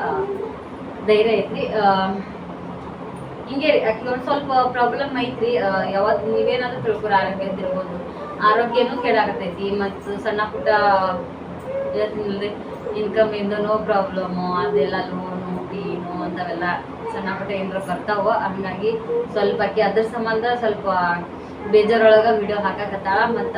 ಧೈರ್ಯ ಐತ್ರಿ. ಹಿಂಗೆ ಆಕೆ ಒಂದು ಸ್ವಲ್ಪ ಪ್ರಾಬ್ಲಮ್ ಐತ್ರಿ. ಯಾವತ್ತು ನೀವೇನಾದ್ರೂ ತಿಳ್ಕೊರ ಆರೋಗ್ಯದಿರ್ಬೋದು ಆರೋಗ್ಯನೂ ಕೆಡಾಕತೈತಿ ಮತ್ತು ಸಣ್ಣ ಪುಟ್ಟ ಇನ್ಕಮ್ ಇಂದ ನೋ ಪ್ರಾಬ್ಲಮ್ಮು ಅದೆಲ್ಲ ಲೋನು ಏನು ಅಂಥವೆಲ್ಲ ಸಣ್ಣ ಪುಟ್ಟ ಏನಾರ ಬರ್ತಾವ ಹಂಗಾಗಿ ಸ್ವಲ್ಪ ಆಕಿ ಅದ್ರ ಸಂಬಂಧ ಸ್ವಲ್ಪ ಬೇಜಾರೊಳಗ ವಿಡಿಯೋ ಹಾಕಾಕತ್ತಾಳ. ಮತ್ತ,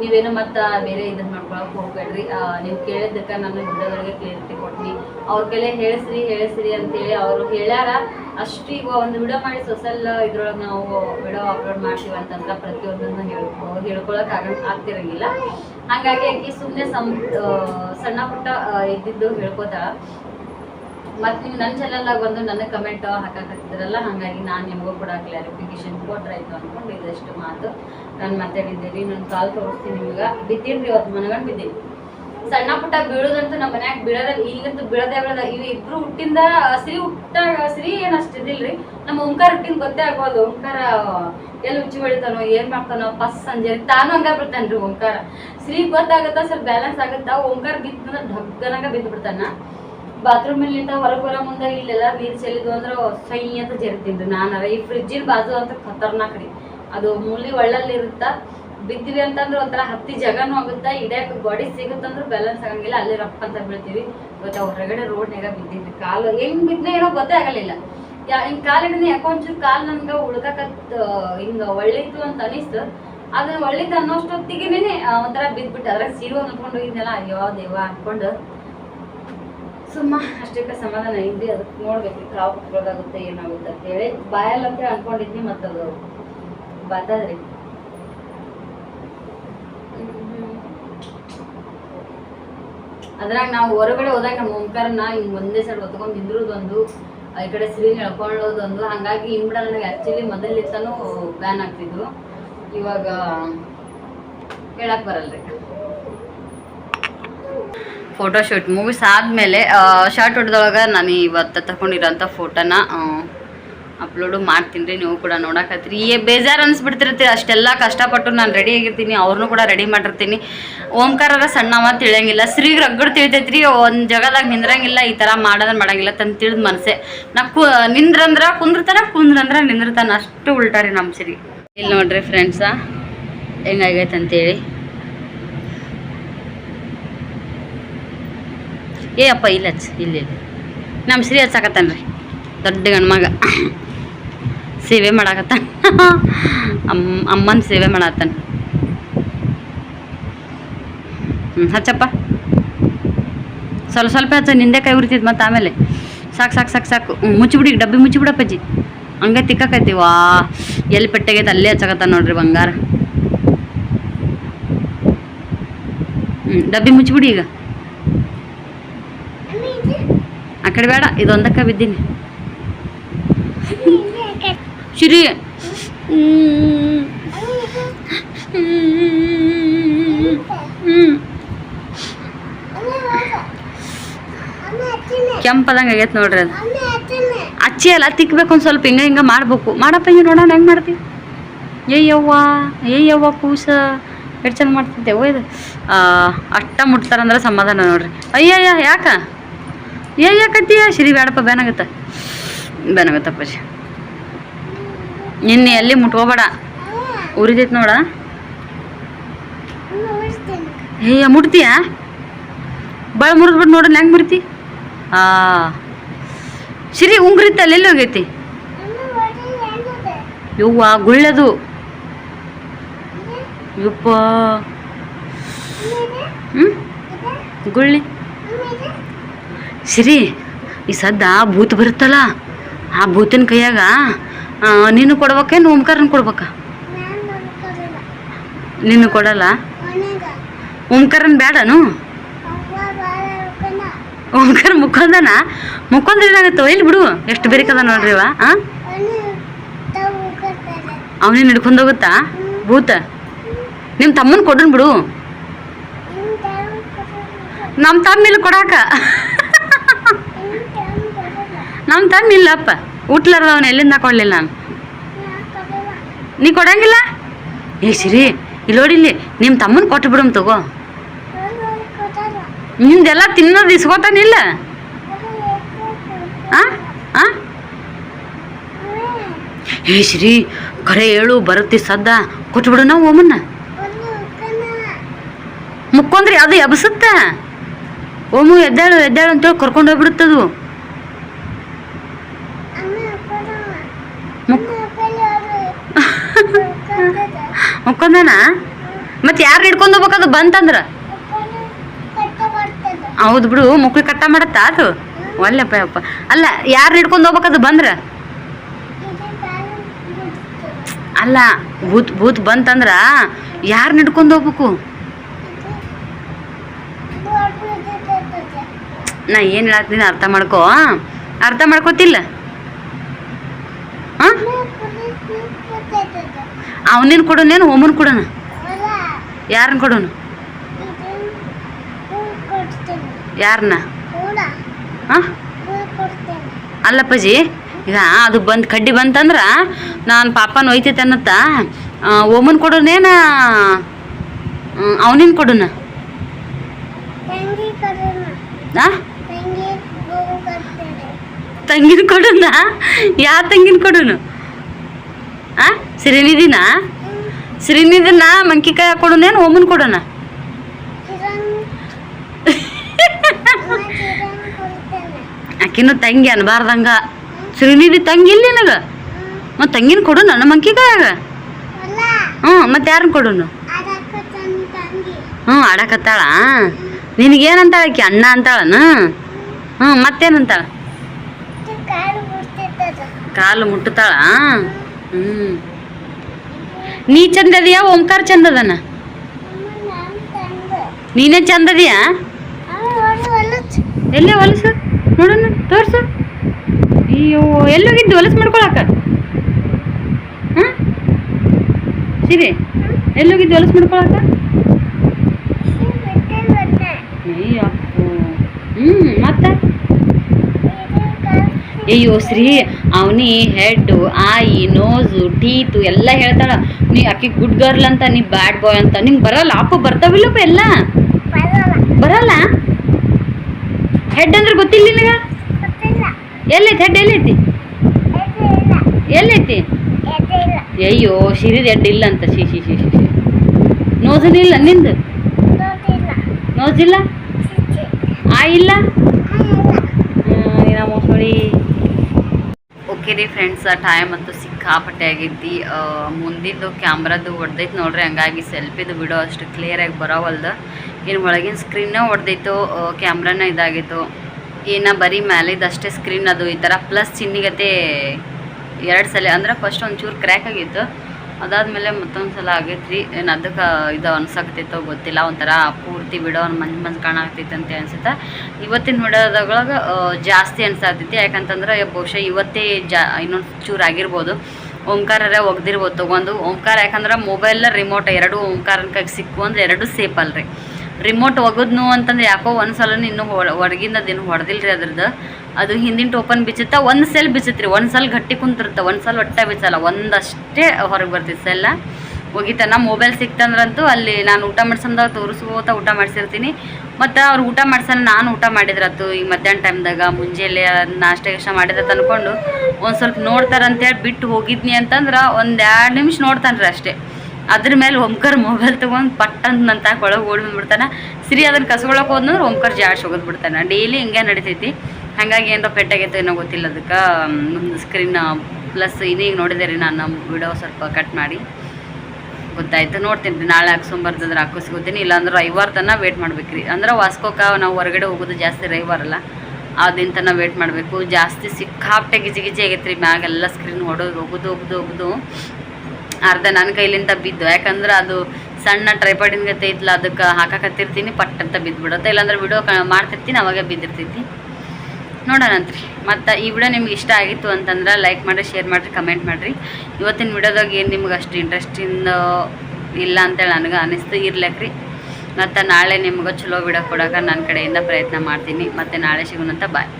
ನೀವೇನು ಮತ್ತ ಬೇರೆ ಇದನ್ನ ಮಾಡ್ಕೊಳಕ್ ಹೋಗ್ಬೇಡ್ರಿ. ನೀವು ಕೇಳಿದ್ದಕ್ಕೆ ನಾನು ಹುಡುಗರಿಗೆ ಕ್ಲಿಯರಿಟಿ ಕೊಟ್ನಿ. ಅವ್ರ ಕೈಲೇ ಹೇಳಿಸ್ರಿ ಹೇಳಿಸ್ರಿ ಅಂತೇಳಿ ಅವರು ಹೇಳ್ಯಾರ. ಅಷ್ಟು ಈಗ ಒಂದು ವಿಡಿಯೋ ಮಾಡಿ ಸೋಷಲ್ ಇದ್ರೊಳಗೆ ನಾವು ವಿಡಿಯೋ ಅಪ್ಲೋಡ್ ಮಾಡ್ತೀವಿ ಅಂತಂದ್ರೆ ಪ್ರತಿಯೊಂದನ್ನು ಹೇಳ್ಕೊ, ಹೇಳ್ಕೊಳಕ್ ಆಗ ಆಗ್ತಿರಂಗಿಲ್ಲ. ಹಾಗಾಗಿ ಆಕಿ ಸುಮ್ಮನೆ ಸಣ್ಣ ಪುಟ್ಟ ಇದ್ದಿದ್ದು ಹೇಳ್ಕೊತಾಳ. ಮತ್ತು ನೀವು ನನ್ನ ಚಾನಲ್ನಾಗ ಬಂದು ನನಗೆ ಕಮೆಂಟ್ ಹಾಕಾಕತ್ತಿದ್ರಲ್ಲ, ಹಾಗಾಗಿ ನಾನು ನಿಮಗೂ ಕೂಡ ಕ್ಲಾರಿಫಿಕೇಶನ್ ಕೊಟ್ರಾಯ್ತು ಅಂದ್ಕೊಂಡು ಇದಷ್ಟು ಮಾತು. ನಾನು ಮಾತಾಡಿದ್ದೀರಿ ನಾನು ಕಾಲ್ ತೋರಿಸ್ತೀನಿ ನಿಮ್ಗೆ ಬಿದ್ದೀನಿ ಇವತ್ತು ಮನಗಂಡು ಬಿದ್ದೀನಿ. ಸಣ್ಣ ಪುಟ್ಟ ಬೀಳೋದಂತೂ ನಮ್ಮ ಮನ್ಯಾಗ ಬೀಳದ ಈಗಂತೂ ಬೀಳದೇ ಬೀಳದ, ಇವು ಇಬ್ರು ಹುಟ್ಟಿಂದ ಶ್ರೀ ಹುಟ್ಟ ಶ್ರೀ ಏನು ಅಷ್ಟಿದಿಲ್ರಿ ನಮ್ಮ ಓಂಕಾರ ಹುಟ್ಟಿಂದ ಗೊತ್ತೇ ಆಗ್ಬೋದು. ಓಂಕಾರ ಎಲ್ಲಿ ಹುಚ್ಚಿ ಬೆಳಿತಾನೋ, ಏನ್ ಮಾಡ್ತಾನೋ ಫಸ್ಟ್ ಸಂಜೆ ತಾನು ಹಂಗ ಬಿಡ್ತಾನ್ರಿ ಓಂಕಾರ. ಸ್ತ್ರೀ ಗೊತ್ತಾಗತ್ತ, ಸ್ವಲ್ಪ ಬ್ಯಾಲೆನ್ಸ್ ಆಗತ್ತ, ಓಂಕಾರ ಬಿತ್ತಂದ್ರೆ ಢಗ್ಗನಾಗ ಬಿದ್ದು ಬಿಡ್ತಾನ. ಬಾತ್ರೂಮ್ ಅಲ್ಲಿಂದ ಹೊರಗೆ ಬರೋ ಮುಂದೆ ಇಲ್ಲೆಲ್ಲ ನೀರು ಚೆಲ್ಲಿದ್ವು ಅಂದ್ರೆ ಸೈ ಅಂತ ಜರಿತಿದ್ರು ನಾನಾರ ಈ ಫ್ರಿಜ್ಜಿನ ಬಾಜು ಅಂತ ಖತರ್ನಾಕ್ ರೀ. ಅದು ಮೂಲಿ ಒಳ್ಳಲ್ಲಿ ಇರುತ್ತ. ಬಿದ್ದಿವಿ ಅಂತಂದ್ರೆ ಒಂಥರ ಹತ್ತಿ ಜಗನೂ ಆಗುತ್ತಾ ಇಡ್ಯಾಕ ಬಾಡಿ ಸಿಗುತ್ತಂದ್ರೆ ಬ್ಯಾಲೆನ್ಸ್ ಆಗಂಗಿಲ್ಲ, ಅಲ್ಲಿ ರಪ್ಪ ಅಂತ ಬೀಳ್ತೀವಿ. ಇವತ್ತು ಹೊರಗಡೆ ರೋಡ್ನಾಗ ಬಿದ್ದಿದ್ವಿ. ಕಾಲು ಹೆಂಗ್ ಬಿದ್ನೆ ಏನೋ ಗೊತ್ತೇ ಆಗಲಿಲ್ಲ. ಯಾ ಹಿಂಗೆ ಕಾಲಿಡನೆ ಯಾಕೋ ಒಂಚೂರು ಕಾಲು ನನ್ಗೆ ಉಳ್ಕಕತ್ ಹಿಂಗೆ ಒಳ್ಳಿತ್ತು ಅಂತ ಅನಿಸ್ತು. ಅದು ಒಳ್ಳಿತ್ತು ಅನ್ನೋಷ್ಟೊತ್ತಿಗೆ ಒಂಥರ ಬಿದ್ಬಿಟ್ಟು. ಅದ್ರಾಗ ಸೀರೆ ಅಂದ್ಕೊಂಡು ಹೋಗಿದ್ನಲ್ಲ, ಅಯ್ಯೋ ದೇವ ಅನ್ಕೊಂಡು ಸುಮ್ಮ ಅಷ್ಟಕ್ಕೆ ಸಮಾಧಾನ ಇದ್ದಿ ಅದಕ್ಕೆ ನೋಡ್ಬೇಕು ಕಾವು ಕುತ್ಕೊಳ್ಳೋದಾಗುತ್ತೆ ಏನಾಗುತ್ತೆ ಅಂತ ಹೇಳಿ. ಬಾಯಲ್ಲಂತೆ ಅನ್ಕೊಂಡಿದ್ನಿ ಮತ್ತು ಅದು ಬರ್ತದ್ರಿ ಅದ್ರಾಗ ನಾವು ಹೊರಗಡೆ ಹೋದಾಗ ನಮ್ಮ ಓಂಕಾರನ್ನ ಹಿಂಗೆ ಒಂದೇ ಸೈಡ್ ಹೊತ್ಕೊಂಡ್ ನಿಂದ್ರದೊಂದು ಈ ಕಡೆ ಸ್ಕ್ರೀನ್ ಎಳ್ಕೊಳ್ಳೋದೊಂದು ಹಂಗಾಗಿ ಹಿಂಗ್ಬಿಡ ನನಗೆ ಆ್ಯಕ್ಚುಲಿ ಮೊದಲಿಂದನೂ ಬ್ಯಾನ್ ಆಗ್ತಿದ್ವು. ಇವಾಗ ಹೇಳಕ್ ಬರಲ್ರಿ. ಫೋಟೋಶೂಟ್ ಮೂವೀಸ್ ಆದಮೇಲೆ ಶಾರ್ಟ್ ಹೊಡೆದೊಳಗೆ ನಾನು ಇವತ್ತು ತಗೊಂಡಿರೋಂಥ ಫೋಟೋನ ಅಪ್ಲೋಡು ಮಾಡ್ತೀನಿ ರೀ. ನೀವು ಕೂಡ ನೋಡಕತ್ತೀರಿ. ಏ ಬೇಜಾರು ಅನ್ಸ್ಬಿಡ್ತಿರ್ತೀರಿ ಅಷ್ಟೆಲ್ಲ ಕಷ್ಟಪಟ್ಟು ನಾನು ರೆಡಿ ಆಗಿರ್ತೀನಿ. ಅವ್ರನ್ನೂ ಕೂಡ ರೆಡಿ ಮಾಡಿರ್ತೀನಿ. ಓಂಕಾರರ ಸಣ್ಣವ ತಿಳಿಯಂಗಿಲ್ಲ. ಸ್ತ್ರೀಗೆ ರಗ್ಗಡ್ ತಿಳಿತೈತ್ರಿ. ಒಂದು ಜಗದಾಗ ನಿಂದ್ರಂಗಿಲ್ಲ. ಈ ಥರ ಮಾಡೋದನ್ನ ಮಾಡಂಗಿಲ್ಲ ತಂದು ತಿಳಿದ ಮನಸ್ಸೆ ನಾ ಕು, ನಿಂದ್ರಂದ್ರ ಕುಂದ್ರತಾನ, ಕುಂದ್ರಂದ್ರ ನಿಂದ್ರತಾನ. ಅಷ್ಟು ಉಲ್ಟಾರಿ ನಮ್ಮ ಸಿರಿ ಇಲ್ಲಿ ನೋಡ್ರಿ ಫ್ರೆಂಡ್ಸ ಹೆಂಗಾಗೈತೆ ಅಂತೇಳಿ ಏ ಅಪ್ಪ, ಇಲ್ಲ ಇಲ್ಲಿ ನಮ್ಮ ಶ್ರೀ ಹಚ್ಚಾಕತ್ತಾನ ರೀ. ದೊಡ್ಡ ಗಂಡ್ಮಗ ಸೇವೆ ಮಾಡಾಕತ್ತಾನ. ಅಮ್ಮ ಅಮ್ಮನ ಸೇವೆ ಮಾಡತ್ತಾನ ಹ್ಞೂ ಹಚ್ಚಪ್ಪ. ಸ್ವಲ್ಪ ಸ್ವಲ್ಪ ಹಚ್ಚ, ನಿಂದೆ ಕೈ ಉರಿತೈತಿ ಮತ್ತು ಆಮೇಲೆ. ಸಾಕು ಸಾಕು ಸಾಕು ಸಾಕು. ಮುಚ್ಚಿಬಿಡಿ, ಡಬ್ಬಿ ಮುಚ್ಚಿಬಿಡಪ್ಪಜ್ಜಿ ಹಂಗೆ ತಿಕ್ಕಕೈತಿ ವಾ. ಎಲ್ಲಿ ಪೆಟ್ಟೆಗೈತೆ ಅಲ್ಲೇ ಹಚ್ಚಕತ್ತ ನೋಡ್ರಿ ಬಂಗಾರ. ಹ್ಞೂ ಡಬ್ಬಿ ಮುಚ್ಚಿಬಿಡಿ ಈಗ ಆ ಕಡೆ ಬೇಡ ಇದೊಂದಕ್ಕೆ ಬಿದ್ದೀನಿ. ಶಿರಿ. ಕೆಂಪದಂಗೆ ಆಗೈತೆ ನೋಡ್ರಿ ಅದು. ಅಚ್ಚಿ ಅಲ್ಲ, ತಿಕ್ಬೇಕು ಒಂದು ಸ್ವಲ್ಪ, ಹಿಂಗ ಹಿಂಗೆ ಮಾಡ್ಬೇಕು. ಮಾಡಪ್ಪ, ಹಿಂಗೆ ನೋಡೋಣ, ಹೆಂಗೆ ಮಾಡ್ತೀವಿ ಏಯ್ಯವ್ವ ಏಯ್ಯವ್ವ ಕೂಸ. ಎಷ್ಟು ಚೆನ್ನಾಗಿ ಮಾಡ್ತಿದ್ದೆ? ಓ, ಇದು ಅಟ್ಟ ಮುಟ್ತಾರಂದ್ರೆ ಸಮಾಧಾನ ನೋಡ್ರಿ. ಅಯ್ಯಯ್ಯ, ಯಾಕ? ಏ ಯಾಕತ್ತೀಯ ಸಿರಿ ಬೇಡಪ್ಪ ಬೇನಾಗತ್ತ ಬೇನಾಗತ್ತಪ್ಪಾಜಿ ನಿನ್ನೆ ಎಲ್ಲಿ ಮುಟ್ಕೋಬೇಡ. ಉರಿದೈತೆ ನೋಡ. ಏಯ್ಯ ಮುಟ್ತೀಯ? ಭಾಳ ಮುರಿದ್ಬಿಟ್ಟು ನೋಡೋಣ ಹೆಂಗೆ ಮುರಿತಿ? ಆ. ಸಿರಿ ಉಂಗ್ರಿತ್ತಲ್ಲ ಎಲ್ಲಿ ಹೋಗೈತಿ? ಯವ್ವ, ಗುಳ್ಳದು. ಯಪ್ಪ. ಹ್ಞೂ ಗುಳ್ಳಿ. ಸಿರಿ, ಈ ಸದ್ದ ಭೂತ್ ಬರುತ್ತಲ್ಲ, ಆ ಭೂತಿನ ಕೈಯಾಗ ನೀನು ಕೊಡ್ಬೇಕೇನು ಓಂಕಾರನ ಕೊಡ್ಬೇಕ? ನೀನು ಕೊಡಲ್ಲ? ಓಂಕಾರನ್ ಬೇಡನು ಓಂಕಾರ ಮುಕ್ಕೊಂದನ ಮುಕ್ಕೊಂದ್ರೆ ಏನಾಗುತ್ತೆ ಇಲ್ಲಿ ಬಿಡು, ಎಷ್ಟು ಬೇರೆಕದ ನೋಡ್ರಿ ಇವ ಅವನೇನು ಹಿಡ್ಕೊಂಡು ಹೋಗುತ್ತಾ? ಭೂತ? ನಿಮ್ಮ ತಮ್ಮನ ಕೊಡನ್ ಬಿಡು. ನಮ್ಮ ತಮ್ಮ ಇಲ್ಲಿ ಕೊಡಾಕ. ನಮ್ಮ ತಮ್ಮ ಇಲ್ಲಪ್ಪ. ಊಟ್ಲಾರ್ದ ಅವನು ಎಲ್ಲಿಂದ ಕೊಡಲಿಲ್ಲ ನಾನು. ನೀ ಕೊಡಂಗಿಲ್ಲ? ಏ ಸಿರಿ ಇಲ್ಲಿ ನೋಡಿಲ್ಲಿ ನಿಮ್ಮ ತಮ್ಮನ ಕೊಟ್ಟು ಬಿಡಮ್ ತಗೋ. ನಿಂದೆಲ್ಲ ತಿನ್ನೋದು ಇಸ್ಕೋತಾನಿಲ್ಲ ಹಾಂ ಹಾಂ ಏ ಶ್ರೀ ಕರೆ ಹೇಳು, ಬರುತ್ತಿ ಸದ್ದ. ಕೊಟ್ಬಿಡು ನಾವು ಓಮನ್ನ ಮುಕ್ಕೊಂದ್ರಿ ಅದು ಎಬ್ಸುತ್ತ? ಓಮು ಎದ್ದಾಳು ಎದ್ದಾಳು ಅಂತೇಳಿ ಕರ್ಕೊಂಡು ಹೋಗ್ಬಿಡುತ್ತದು. ಮುಕ್ಕೊಂದನ ಮತ್ತೆ ಯಾರು ಹಿಡ್ಕೊಂಡು ಹೋಗ್ಬೇಕದು ಬಂತಂದ್ರ? ಹೌದು ಬಿಡು, ಮುಕ್ಳಿ ಕಟ್ಟ ಮಾಡತ್ತಾ ಅದು? ಒಳ್ಳೆಪ್ಪ ಯಪ್ಪ. ಅಲ್ಲ ಯಾರು ಹಿಡ್ಕೊಂಡು ಹೋಗ್ಬೇಕದು ಬಂದ್ರ? ಅಲ್ಲ, ಭೂತ್ ಭೂತ್ ಬಂತಂದ್ರ ಯಾರು ಹಿಡ್ಕೊಂಡು ಹೋಗ್ಬೇಕು? ನಾ ಏನು ಹೇಳ್ತೀನಿ ಅರ್ಥ ಮಾಡ್ಕೋ, ಅರ್ಥ ಮಾಡ್ಕೋತಿಲ್ಲ? ಹಾಂ? ಅವನೇನು ಕೊಡೋನೇನು ಓಮನ್ ಕೊಡೋಣ ಯಾರನ್ನ ಕೊಡೋನು? ಯಾರನ್ನ ಹಾಂ? ಅಲ್ಲಪ್ಪಾಜಿ ಈಗ ಅದು ಬಂದು ಕಡ್ಡಿ ಬಂತಂದ್ರೆ ನಾನು ಪಾಪನ ಒಯ್ತೈತೆ ಅನ್ನತ್ತ ಓಮನ್ ಕೊಡೋನೇನ ಅವನೇನು ಕೊಡೋಣ ತಂಗಿನ ಕೊಡೋಣ ಯಾವ ತಂಗಿನ ಕೊಡೋನು? ಆ? ಸಿರಿನಿಧಿನ? ಸಿರಿನಿಧಿನ ಮಂಕಿಕಾಯಿ ಕೊಡೋನೇನು ಓಮನ್ ಕೊಡೋಣ? ಆಕಿನ ತಂಗಿ ಅನ್ಬಾರ್ದಂಗ. ಶ್ರೀನಿಧಿ ತಂಗಿ ಇಲ್ಲ ನಿನಗ? ಮತ್ತು ತಂಗಿನ ಕೊಡು ನನ್ನ ಮಂಕಿಗಾಯಾಗ ಹ್ಞೂ ಮತ್ತೆ ಯಾರನ್ನ ಕೊಡುನು? ಹ್ಞೂ ಆಡಕತ್ತಾಳ. ನಿನಗೇನಂತಾಳ ಆಕಿ? ಅಣ್ಣ ಅಂತಾಳನ? ಹ್ಞೂ ಮತ್ತೇನಂತಾಳ? ಕಾಲು ಮುಟ್ಟುತ್ತಾಳ ಹ್ಞೂ ನೀ ಚಂದದಿಯಾ, ಓಂಕಾರ ಚಂದದನ? ನೀನೇ ಚಂದದಿಯಾ? ಎಲ್ಲೇ ಹೊಲಸು? ನೋಡೋಣ, ತೋರ್ಸು. ಅಯ್ಯೋ, ಎಲ್ಲಿ ಹೋಗಿದ್ದು? ಹೊಲಸು ಮಾಡ್ಕೊಳಕ? ಹಾಂ ಸಿರಿ, ಎಲ್ಲಿ ಹೋಗಿದ್ದು? ಹೊಲಸು ಮಾಡ್ಕೊಳಕ ಅಯ್ಯಪ್ಪೋ ಹ್ಞೂ ಮತ್ತೆ ಅಯ್ಯೋ Shri Avani head eye nose teeth ಎಲ್ಲ ಹೇಳ್ತಾಳ. ನೀ ಅಕ್ಕಿ ಗುಡ್ ಗರ್ಲ್ ಅಂತ ನೀ ಬ್ಯಾಡ್ ಬಾಯ್ ಅಂತ ನಿಂಗೆ ಬರಲ್ಲ ಅಪ್ಪ ಬರ್ತಾವಿಲ್ಲಪ್ಪ ಎಲ್ಲ? ಬರಲ್ಲ? ಹೆಡ್ ಅಂದ್ರೆ ಗೊತ್ತಿಲ್ಲ ನಿನಗ? ಎಲ್ಲೈತಿ ಹೆಡ್ ಎಲ್ಲೈತಿ? ಎಲ್ಲೈತಿ? ಅಯ್ಯೋ ಶಿರಿದ ಹೆಡ್ ಇಲ್ಲ ಅಂತ ಶಿ ಶಿ ಶಿ ಶಿ ಇಲ್ಲ ನಿಂದು? ನೋಸಿಲ್ಲ ಇಲ್ಲ. ಆ ಇಲ್ಲ? ಮೋಸಳಿ ಓಕೆ ರೀ ಫ್ರೆಂಡ್ಸ್ ಟೈಮ್ ಅಂತೂ ಸಿಕ್ಕಾಪಟ್ಟೆ ಆಗೈತಿ ಆ, ಮುಂದಿದ್ದು ಕ್ಯಾಮ್ರದ್ದು ಹೊಡೆದೈತೆ ನೋಡ್ರಿ ಹಂಗಾಗಿ ಸೆಲ್ಫಿದು ವಿಡಿಯೋ ಅಷ್ಟು ಕ್ಲಿಯರಾಗಿ ಬರೋವಲ್ದು. ಇನ್ನು ಒಳಗಿನ ಸ್ಕ್ರೀನೇ ಹೊಡೆದೈತು ಕ್ಯಾಮ್ರಾನ ಇದಾಗಿತ್ತು. ಏನು ಬರೀ ಮ್ಯಾಲಿದ್ದು ಅಷ್ಟೇ ಸ್ಕ್ರೀನ್ ಅದು ಈ ಥರ ಪ್ಲಸ್ ಚಿನ್ನಿಗತೆ ಎರಡು ಸಲ ಅಂದ್ರೆ ಫಸ್ಟ್ ಒಂಚೂರು ಕ್ರ್ಯಾಕ್ ಆಗಿತ್ತು. ಅದಾದಮೇಲೆ ಮತ್ತೊಂದು ಸಲ ಆಗೈತೆ ರೀ ಏನು ಅದಕ್ಕೆ ಇದು ಅನ್ಸಕ್ತಿತ್ತೋ ಗೊತ್ತಿಲ್ಲ. ಒಂಥರ ಪೂರ್ತಿ ಬಿಡೋ ಮಂಜು ಮಂಜು ಕಾಣಾಗ್ತೈತೆ ಅಂತ ಅನ್ಸುತ್ತೆ. ಇವತ್ತಿನ ವಿಡಿಯೋದೊಳಗೆ ಜಾಸ್ತಿ ಅನ್ಸಾತೈತಿ ಯಾಕಂತಂದ್ರೆ, ಬಹುಶಃ ಇವತ್ತೇ ಜಾ, ಇನ್ನೊಂದು ಚೂರು ಆಗಿರ್ಬೋದು. ಓಂಕಾರರೇ ಒಗ್ದಿರ್ಬೋದು ತೊಗೊಂಡು. ಓಂಕಾರ ಯಾಕಂದ್ರೆ ಮೊಬೈಲ್ ರಿಮೋಟ್ ಎರಡು ಓಂಕಾರನ ಕೈಗೆ ಸಿಕ್ಕು ಅಂದ್ರೆ ಎರಡು ಸೇಫ್ ಅಲ್ರಿ. ರಿಮೋಟ್ ಒಗದ್ನು ಅಂತಂದ್ರೆ ಯಾಕೋ ಒಂದು ಸಲ ಇನ್ನೂ ಹೊರಗಿಂದ ಅದೇನು ಹೊಡೆದಿಲ್ರಿ ಅದ್ರದ್ದು. ಅದು ಹಿಂದಿನ ಟೋಪನ್ ಬಿಚ್ಚುತ್ತಾ, ಒಂದು ಸೆಲ್ ಬಿಚ್ಚತ್ರಿ. ಒಂದು ಸಲ ಗಟ್ಟಿ ಕುಂತಿರುತ್ತೆ. ಒಂದು ಸಲ ಒಟ್ಟ ಬಿಚ್ಚಲ್ಲ. ಒಂದಷ್ಟೇ ಹೊರಗೆ ಬರ್ತಿತ್ತು ಸೆಲ್ಲ ಹೋಗಿತನ ಮೊಬೈಲ್ ಸಿಕ್ತಂದ್ರಂತೂ ಅಲ್ಲಿ ನಾನು ಊಟ ಮಾಡ್ಸಂದಾಗ ತೋರಿಸ್ಕೋತ ಊಟ ಮಾಡಿಸಿರ್ತೀನಿ. ಮತ್ತು ಅವ್ರು ಊಟ ಮಾಡ್ಸಲ್ಲ, ನಾನು ಊಟ ಮಾಡಿದ್ರತ್ತು ಈ ಮಧ್ಯಾಹ್ನ ಟೈಮ್ದಾಗ ಮುಂಜಾನೆ ನಾಷ್ಟ ಗಿಷ್ಟ ಮಾಡಿದ್ರತ್ತು ಅನ್ಕೊಂಡು. ಒಂದು ಸ್ವಲ್ಪ ನೋಡ್ತಾರಂತೇಳಿ ಬಿಟ್ಟು ಹೋಗಿದ್ನಿ ಅಂತಂದ್ರೆ ಒಂದು ಎರಡು ನಿಮಿಷ ನೋಡ್ತಾನ್ರಿ ಅಷ್ಟೇ. ಅದ್ರ ಮೇಲೆ ಓಂಕರ್ ಮೊಬೈಲ್ ತೊಗೊಂಡು ಪಟ್ ಅಂತ ನಂತ ಒಳಗೆ ಓಡಿ ಬಂದ್ಬಿಡ್ತಾನೆ. ಸಿರಿ ಅದನ್ನ ಕಸ್ಕೊಳಕ್ಕೆ ಹೋದ್ನಂದ್ರೆ ಓಂಕರ್ ಜಾಡ್ಸ್ ಹೋಗೋದು ಬಿಡ್ತಾನೆ. ಡೈಲಿ ಹಿಂಗೆ ನಡಿತೈತಿ. ಹಾಗಾಗಿ ಏನೋ ಪೆಟ್ಟಾಗೈತೆ ಏನೋ ಗೊತ್ತಿಲ್ಲ ಅದಕ್ಕೆ ಸ್ಕ್ರೀನ್ ಪ್ಲಸ್ ಇನ್ನೀಗ ನೋಡಿದೆ ರೀ ನಾನು ವಿಡಿಯೋ ಸ್ವಲ್ಪ ಕಟ್ ಮಾಡಿ. ಗೊತ್ತಾಯ್ತು, ನೋಡ್ತೀನಿ ರೀ. ನಾಳೆ ಹಾಕ್ಸೊಂಬರ್ತಂದ್ರೆ ಹಾಕಿಸ್ಕೊತೀನಿ ಇಲ್ಲಾಂದ್ರೆ ರವಿವಾರ ತನಕ ವೇಟ್ ಮಾಡ್ಬೇಕು ರೀ. ಅಂದ್ರೆ ವಾಸ್ಕೋಕ ನಾವು ಹೊರಗಡೆ ಹೋಗೋದು ಜಾಸ್ತಿ ರವಿವಾರ ಅಲ್ಲ. ಆ ದಿನ ತನಕ ವೇಟ್ ಮಾಡಬೇಕು. ಜಾಸ್ತಿ ಸಿಕ್ಕಾಪಟ್ಟೆ ಗಿಜಿ ಗಿಜಿ ಆಗೈತೆ ರೀ. ಮ್ಯಾಗೆಲ್ಲ ಸ್ಕ್ರೀನ್ ಹೊಡೋದು, ಹೋಗೋದು ಹೋಗೋದು, ಹೋಗುದು. ಅರ್ಧ ನನ್ನ ಕೈಲಿಂದ ಬಿದ್ದು, ಯಾಕಂದ್ರೆ ಅದು ಸಣ್ಣ ಟ್ರೈಪಾಡಿನ ಗತೆ ಐತ್ಲ ಅದಕ್ಕೆ ಹಾಕಕತ್ತಿರ್ತೀನಿ, ಪಟ್ ಅಂತ ಬಿದ್ದುಬಿಡುತ್ತೆ ಇಲ್ಲಾಂದ್ರೆ ವಿಡಿಯೋ ಮಾಡ್ತಿರ್ತೀನಿ, ಅವಾಗ ಬಿದ್ದಿರ್ತೈತಿ. ನೋಡೋಣಂತ್ರಿ ಮತ್ತು ಈ ವಿಡಿಯೋ ನಿಮ್ಗೆ ಇಷ್ಟ ಆಗಿತ್ತು ಅಂತಂದ್ರೆ ಲೈಕ್ ಮಾಡಿರಿ ಶೇರ್ ಮಾಡಿರಿ ಕಮೆಂಟ್ ಮಾಡಿರಿ. ಇವತ್ತಿನ ವಿಡಿಯೋದಾಗ ಏನು ನಿಮ್ಗೆ ಅಷ್ಟು ಇಂಟ್ರೆಸ್ಟಿಂದ ಇಲ್ಲ ಅಂತೇಳಿ ನನಗೆ ಅನಿಸ್ತು, ಇರ್ಲಕ್ರಿ. ಮತ್ತು ನಾಳೆ ನಿಮ್ಗೆ ಚಲೋ ವಿಡಿಯೋ ಕೊಡೋಕೆ ನನ್ನ ಕಡೆಯಿಂದ ಪ್ರಯತ್ನ ಮಾಡ್ತೀನಿ. ಮತ್ತು ನಾಳೆ ಸಿಗೋಣಂತ ಬಾಯ್